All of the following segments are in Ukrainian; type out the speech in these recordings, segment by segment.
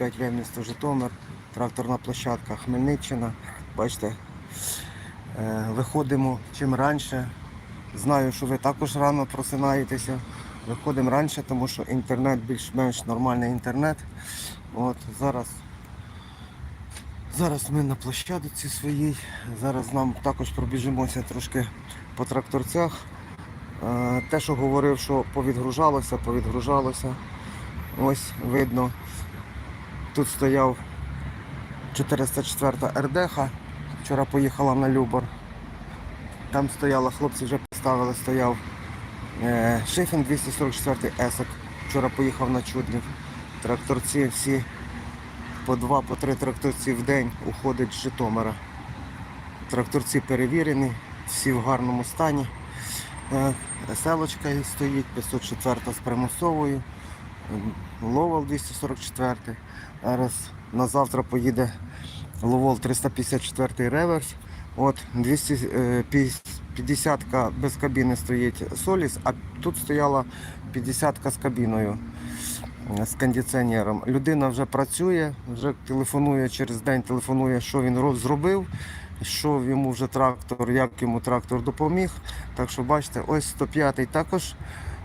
45В місто Житомир, тракторна площадка Хмельниччина. Бачите, е, виходимо чим раніше. Знаю, що ви також рано просинаєтеся. Виходимо раніше, тому що інтернет більш-менш нормальний інтернет. От зараз, зараз ми на площадці своїй. Зараз нам також пробіжимося трошки по тракторцях. Е, Те, що говорив, що повідгружалося, повідгружалося. Ось видно. Тут стояв 404 РДХ. Вчора поїхала на Любор. Там стояла, хлопці вже поставили, стояв е, Шифін 244 Есок. Вчора поїхав на Чуднів. Тракторці всі по два, по три тракторці в день уходять з Житомира. Тракторці перевірені, всі в гарному стані. Е, Селочка стоїть, 504 з примусовою, Ловел 244. Зараз на завтра поїде Ловол 354 реверс. От 250 без кабіни стоїть Соліс, а тут стояла 50 з кабіною е, з кондиціонером. Людина вже працює, вже телефонує через день, телефонує, що він зробив, що йому вже трактор, як йому трактор допоміг. Так що бачите, ось 105-й також,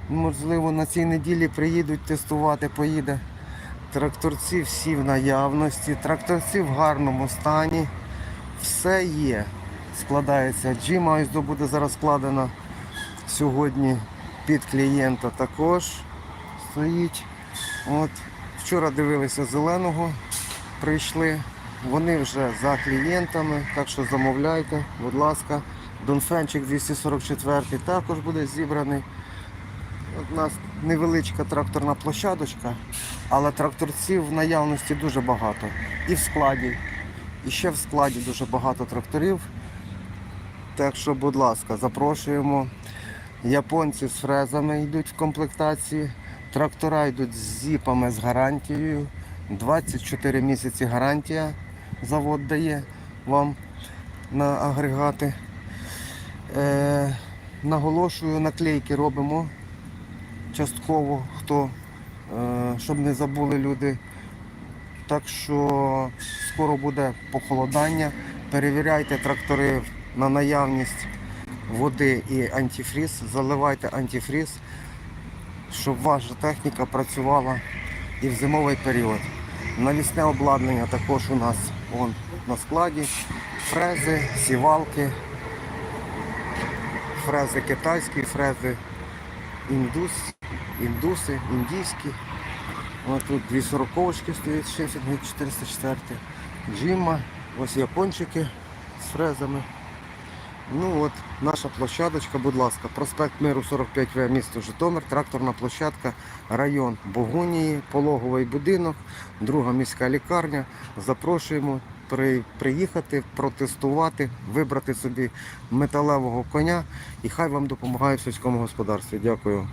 можливо, на цій неділі приїдуть тестувати, поїде. Тракторці всі в наявності, тракторці в гарному стані. Все є. Складається джима, ось буде зараз складена сьогодні під клієнта також стоїть. От. Вчора дивилися зеленого, прийшли. Вони вже за клієнтами, так що замовляйте, будь ласка. Донфенчик 244 також буде зібраний. У нас невеличка тракторна площадочка, але тракторців в наявності дуже багато. І в складі. І ще в складі дуже багато тракторів. Так що, будь ласка, запрошуємо. Японці з фрезами йдуть в комплектації. Трактора йдуть з зіпами з гарантією. 24 місяці гарантія завод дає вам на агрегати. Е, наголошую, наклейки робимо частково, хто, е, щоб не забули люди. Так що скоро буде похолодання. Перевіряйте трактори на наявність води і антифріз. Заливайте антифріз, щоб ваша техніка працювала і в зимовий період. Навісне обладнання також у нас вон, на складі. Фрези, сівалки, фрези китайські, фрези індус, індуси, індійські. Ось тут дві сороковочки стоять, шифінги 404. Джима, ось япончики з фрезами. Ну от, наша площадочка, будь ласка, проспект Миру 45В, місто Житомир, тракторна площадка, район Богунії, пологовий будинок, друга міська лікарня. Запрошуємо при, приїхати, протестувати, вибрати собі металевого коня і хай вам допомагає в сільському господарстві. Дякую.